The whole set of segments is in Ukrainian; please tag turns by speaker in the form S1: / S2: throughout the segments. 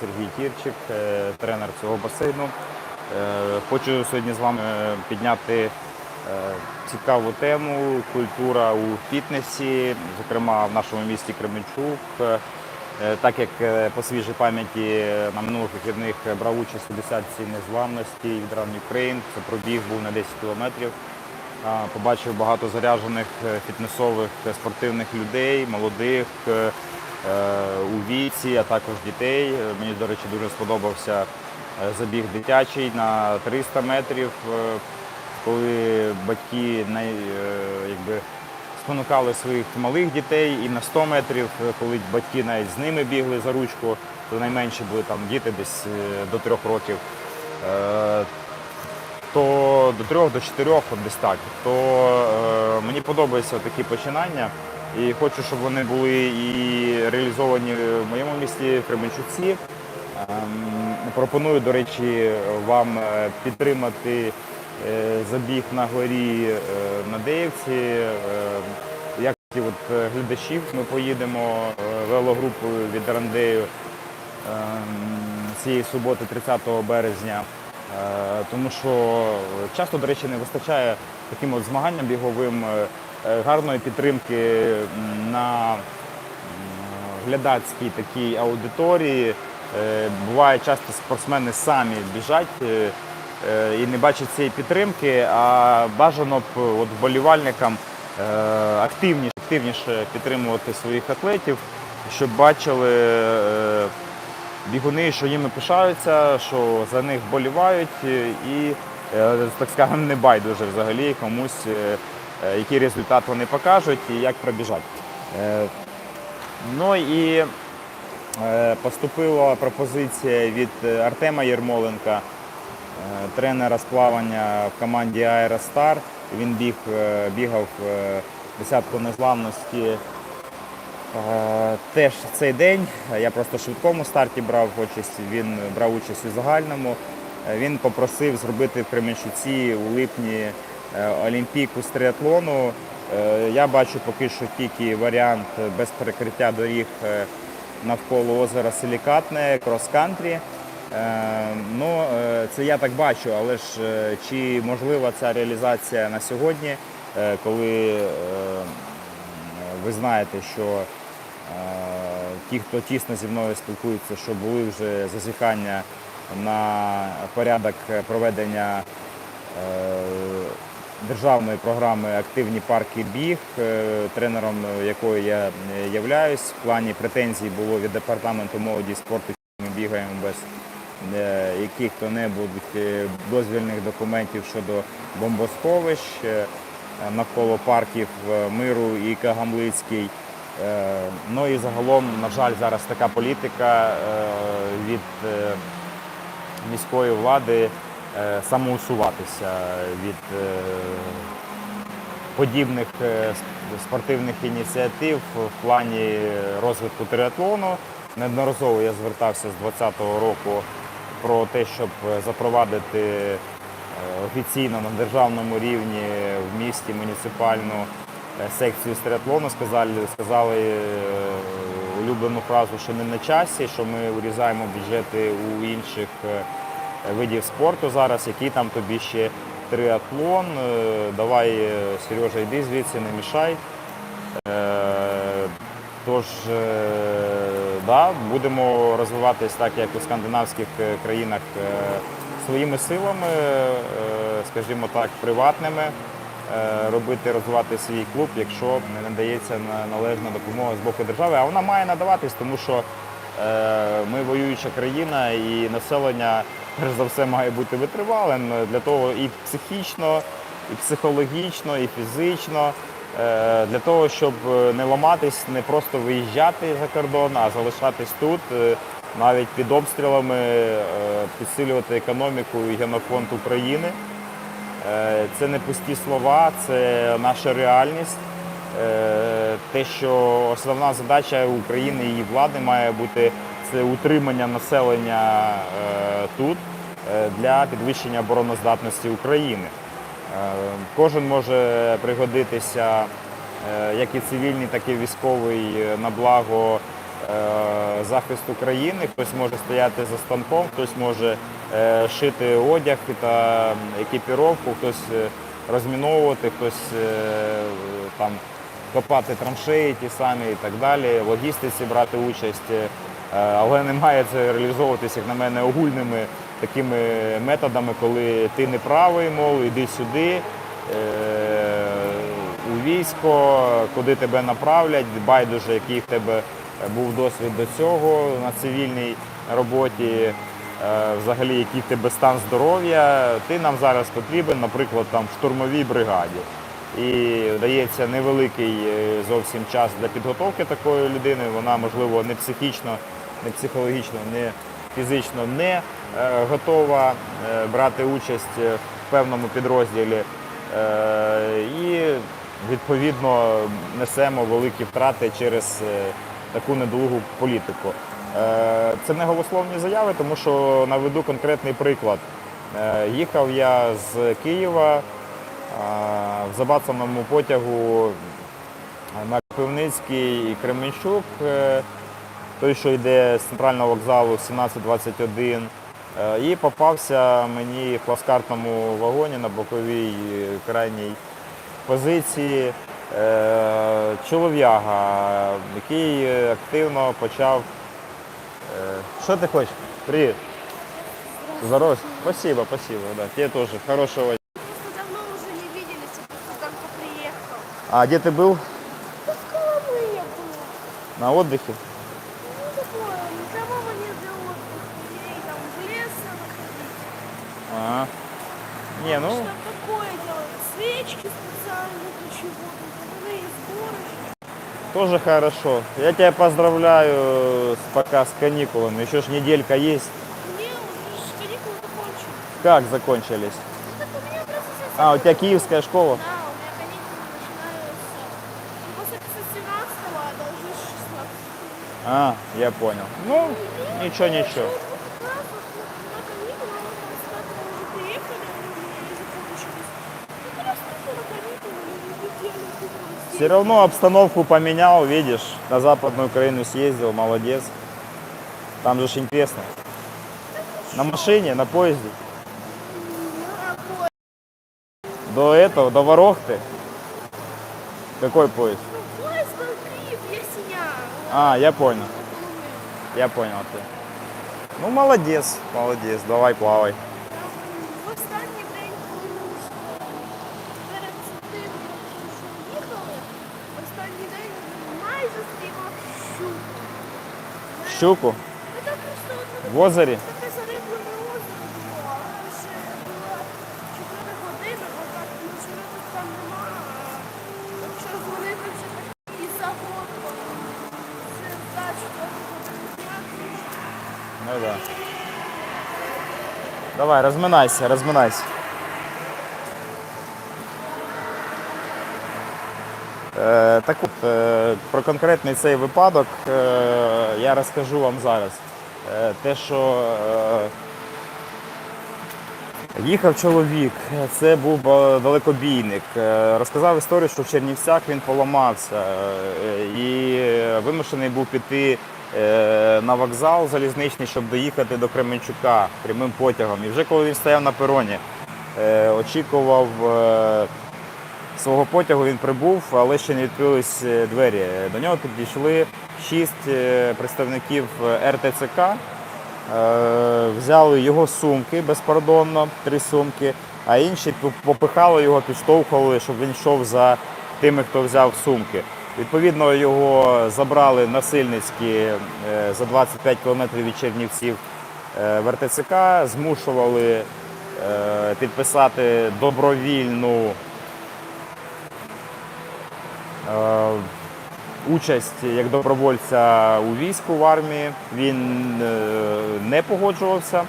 S1: Сергій Кірчик, е, тренер цього басейну. Е, Хочу сьогодні з вами е, підняти цікаву тему культура у фітнесі, зокрема в нашому місті Кременчук. Так як по свіжій пам'яті на минулих вихідних брав участь у десятці незламності від Run Ukraine, це пробіг був на 10 кілометрів. Побачив багато заряджених фітнесових спортивних людей, молодих у віці, а також дітей. Е, Мені, до речі, дуже сподобався е, забіг дитячий на 300 метрів, е, коли батьки е, якби, спонукали своїх малих дітей і на 100 метрів, е, коли батьки навіть з ними бігли за ручку, то найменші були там діти десь е, до трьох років. Е, то до трьох, до чотирьох, от десь так. То е, мені подобаються такі починання. І хочу, щоб вони були і реалізовані в моєму місті в Кременчуці. Ем, пропоную, до речі, вам е, підтримати е, забіг на горі е, на Деївці. Е, як і от глядачів ми поїдемо велогрупою від Рандею ем, цієї суботи, 30 березня. Тому що часто, до речі, не вистачає таким от змаганням біговим гарної підтримки на глядацькій такій аудиторії. Е, Буває часто спортсмени самі біжать е, е, і не бачать цієї підтримки, а бажано б от вболівальникам е, активніше, активніше підтримувати своїх атлетів, щоб бачили е, бігуни, що їми пишаються, що за них вболівають е, і, е, так скажемо, не байдуже взагалі комусь, е, е, який результат вони покажуть і як пробіжать. Е, Ну і е, поступила пропозиція від е, Артема Єрмоленка, е, тренера з плавання в команді Аеростар. Він біг, е, бігав е, десятку незламності Е, Теж цей день я просто в швидкому старті брав участь, він брав участь у загальному. Е, Він попросив зробити в Кременчуці у липні е, олімпійку з триатлону. Е, Я бачу поки що тільки варіант без перекриття доріг е, навколо озера Силікатне, крос-кантрі. Е, Ну, е, це я так бачу, але ж е, чи можлива ця реалізація на сьогодні, е, коли е, ви знаєте, що е, ті, хто тісно зі мною спілкуються, що були вже зазіхання на порядок проведення е, державної програми Активні парки біг, е, тренером якої я являюсь. В плані претензій було від департаменту молоді і спорту, ми бігаємо без е, яких-то-небудь е, дозвільних документів щодо бомбосховищ навколо парків Миру і Кагамлицький. Ну і загалом, на жаль, зараз така політика від міської влади самоусуватися від е, подібних е, спортивних ініціатив в плані розвитку триатлону. Неодноразово я звертався з 2020 року про те, щоб е, запровадити е, офіційно на державному рівні в місті муніципальну е, секцію з триатлону. Сказали, сказали е, улюблену фразу, що не на часі, що ми урізаємо бюджети у інших е, видів спорту зараз, який там тобі ще триатлон. Е, Давай, е, Сережа, йди звідси, не мішай. Е, Тож, е, да, будемо розвиватись так, як у скандинавських е, країнах, е, своїми силами, е, скажімо так, приватними, е, робити, розвивати свій клуб, якщо не надається належна допомога з боку держави. А вона має надаватись, тому що е, ми воююча країна і населення, перш за все, має бути витривалим для того і психічно, і психологічно, і фізично. Е, Для того, щоб е, не ламатись, не просто виїжджати за кордон, а залишатись тут, е, навіть під обстрілами, е, підсилювати економіку і генофонд України. Е, Це не пусті слова, це наша реальність. Е, Те, що основна задача України і її влади має бути це утримання населення е, тут е, для підвищення обороноздатності України. Е, Кожен може пригодитися, як і цивільний, так і військовий, на благо е, захист України, хтось може стояти за станком, хтось може шити одяг та екіпіровку, хтось розміновувати, хтось там копати траншеї ті самі і так далі, логістиці брати участь. Е, Але не має це реалізовуватися, як на мене, огульними такими методами, коли ти не правий, мов, іди сюди, е, у військо, куди тебе направлять, байдуже, який в тебе був досвід до цього на цивільній роботі, е, взагалі який в тебе стан здоров'я. Ти нам зараз потрібен, наприклад, там в штурмовій бригаді. І дається невеликий зовсім час для підготовки такої людини. Вона, можливо, не психічно, не психологічно, не фізично не е, готова е, брати участь е, в певному підрозділі. І відповідно несемо великі втрати через таку недолугу політику. Це не голословні заяви, тому що наведу конкретний приклад. Їхав я з Києва в забацаному потягу на Кропивницький і Кременчук, той, що йде з центрального вокзалу 1721. Е, І попався мені в плацкартному вагоні на боковій е, крайній позиції е, чолов'яга, який е, активно почав. е, Що ти хочеш? Привіт. Здорово. Спасибо, спасибо. Да. Тебе тоже. Хорошего
S2: Просто давно уже не виделись, я просто только приехал.
S1: А где ты был?
S2: Да в Коломые был.
S1: На отдыхе?
S2: Не,
S1: ну,
S2: Что такое делать? Свечки специально для чего-то,
S1: тоже хорошо. Я тебя поздравляю с пока с каникулами. Еще ж неделька есть.
S2: Мне уже каникулы закончились.
S1: Как закончились?
S2: Ну так у меня просто сейчас...
S1: А, у тебя киевская школа?
S2: Да, у меня каникулы начинаются после 17 а должны с 16
S1: А, я понял. Ну, ничего, ничего.
S2: Как раз вот на каникулы, вот там с пятого уже приехали, они у меня и закончились. Ну, как раз только на каникулы, не летели, купились.
S1: Все равно обстановку поменял, видишь. На Западную Украину съездил, молодец. Там же интересно. На машине, на поезде. До этого, до Ворохты. Какой поезд?
S2: Ну, поезд.
S1: А, я понял. Я понял ты. Ну, молодец, молодец, давай плавай.
S2: Щуку
S1: в озері.
S2: Було, ще була 4 години, бо там нема. Якщо дзвонити вже так і загодно, це за 4 години дня.
S1: Ну да. Давай, розминайся, розминайся. Е, так от, е, про конкретний цей випадок е, я розкажу вам зараз. Е, те, що е, їхав чоловік, це був ба- далекобійник. Е, розказав історію, що в Чернівцях він поламався е, і вимушений був піти е, на вокзал залізничний, щоб доїхати до Кременчука прямим потягом. І вже коли він стояв на пероні, е, очікував е, свого потягу, він прибув, але ще не відкрились е, двері. До нього підійшли шість е, представників е, РТЦК. Е, Взяли його сумки безпардонно, три сумки, а інші попихали його, підштовхували, щоб він йшов за тими, хто взяв сумки. Відповідно, його забрали насильницьки за 25 кілометрів від Чернівців в РТЦК, змушували підписати добровільну участь як добровольця у війську в армії. Він е, не погоджувався.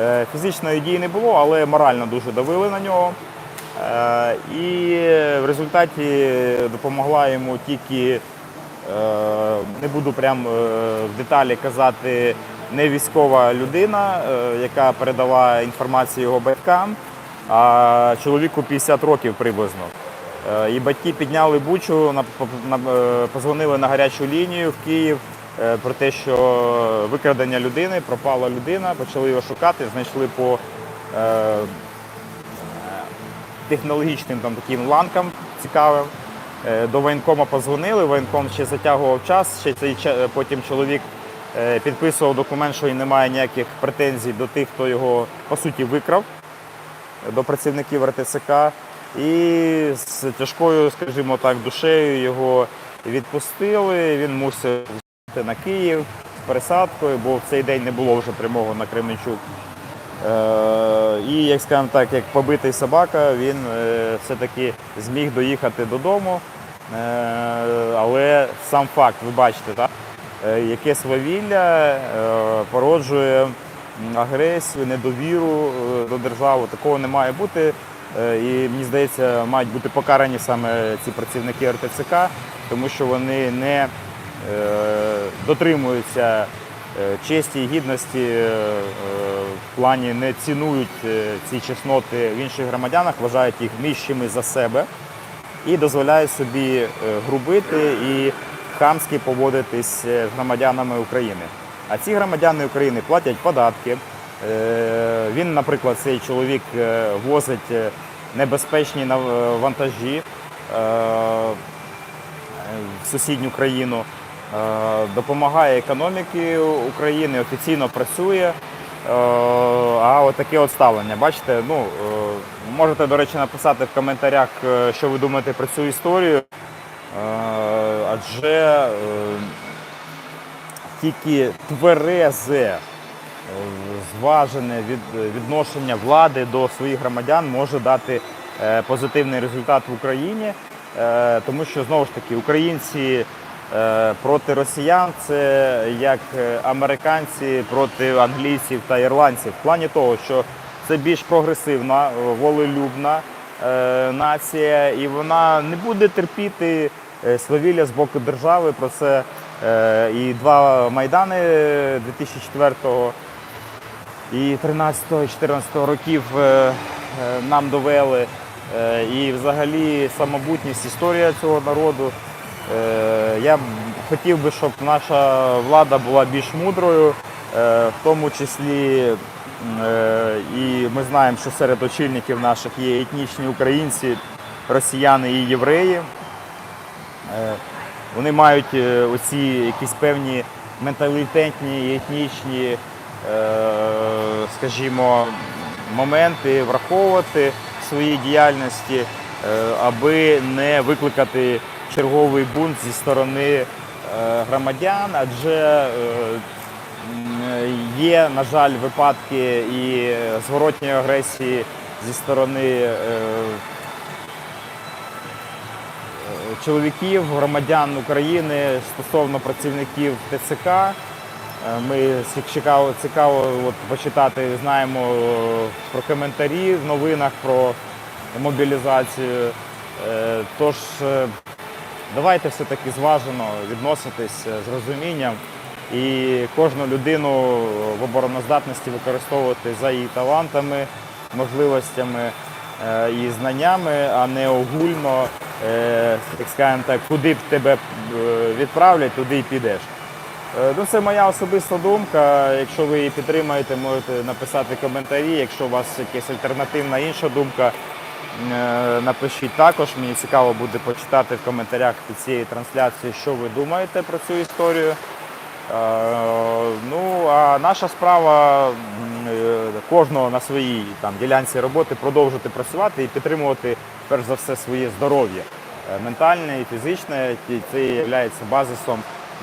S1: Е, Фізичної дії не було, але морально дуже давили на нього. Е, І в результаті допомогла йому тільки, не буду прям в деталі казати, не військова людина, яка передала інформацію його батькам, а чоловіку 50 років приблизно. Е, І батьки підняли бучу, е, позвонили на гарячу лінію в Київ е, про те, що викрадення людини, пропала людина, почали його шукати, знайшли по технологічним там, таким ланкам цікавим. До воєнкома позвонили, воєнком ще затягував час, ще цей потім чоловік підписував документ, що немає ніяких претензій до тих, хто його по суті викрав до працівників РТЦК. І з тяжкою, скажімо так, душею його відпустили. Він мусив їхати на Київ з пересадкою, бо в цей день не було вже прямого на Кременчук. Е, І, як скажемо так, як побитий собака, він е, все-таки зміг доїхати додому. Е, Але сам факт, ви бачите, так? яке свавілля породжує агресію, недовіру до держави. Такого не має бути. Е, І мені здається, мають бути покарані саме ці працівники РТЦК, тому що вони не е, дотримуються е, честі і гідності в плані не цінують ці чесноти в інших громадянах, вважають їх нижчими за себе і дозволяють собі грубити і хамськи поводитись з громадянами України. А ці громадяни України платять податки. Е, Він, наприклад, цей чоловік е, возить е, небезпечні вантажі в сусідню країну, допомагає економіці України, офіційно працює. А от таке от ставлення. Бачите, ну можете, до речі, написати в коментарях, що ви думаєте про цю історію. Адже тільки тверезе, зважене від, відношення влади до своїх громадян може дати е, позитивний результат в Україні, Е, тому що знову ж таки українці е, проти росіян це як американці проти англійців та ірландців. В плані того, що це більш прогресивна, волелюбна нація, і вона не буде терпіти свавілля з боку держави. Про це і два майдани 2004 і 13-14 років е, е, нам довели. Е, І взагалі самобутність, історія цього народу. Я хотів би, щоб наша влада була більш мудрою, в тому числі і ми знаємо, що серед очільників наших є етнічні українці, росіяни і євреї. Вони мають оці якісь певні менталітетні і етнічні, скажімо, моменти враховувати в своїй діяльності, е, аби не викликати черговий бунт зі сторони е, громадян, адже е, є, на жаль, випадки і зворотньої агресії зі сторони е, чоловіків, громадян України стосовно працівників ТЦК. Е, Ми цікаво, цікаво от, почитати, знаємо е, про коментарі в новинах про мобілізацію. Е, Тож давайте все-таки зважено відноситись з розумінням і кожну людину в обороноздатності використовувати за її талантами, можливостями і знаннями, а не огульно, як скажемо так, куди б тебе відправлять, туди й підеш. Е, Ну, це моя особиста думка. Якщо ви її підтримаєте, можете написати коментарі. Якщо у вас якась альтернативна інша думка, е, напишіть також. Мені цікаво буде почитати в коментарях під цією трансляцією, що ви думаєте про цю історію. Е, Ну, а наша справа кожного на своїй там, ділянці роботи продовжувати працювати і підтримувати перш за все своє здоров'я ментальне і фізичне. Це є базисом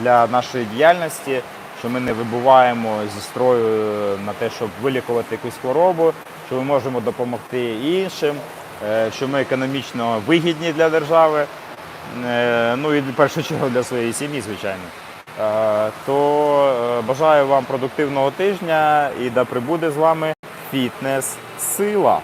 S1: для нашої діяльності, що ми не вибуваємо зі строю на те, щоб вилікувати якусь хворобу, що ми можемо допомогти іншим, е, що ми економічно вигідні для держави. Е, ну і в першу чергу для своєї сім'ї, звичайно. Е, То бажаю вам продуктивного тижня і да прибуде з вами фітнес-сила.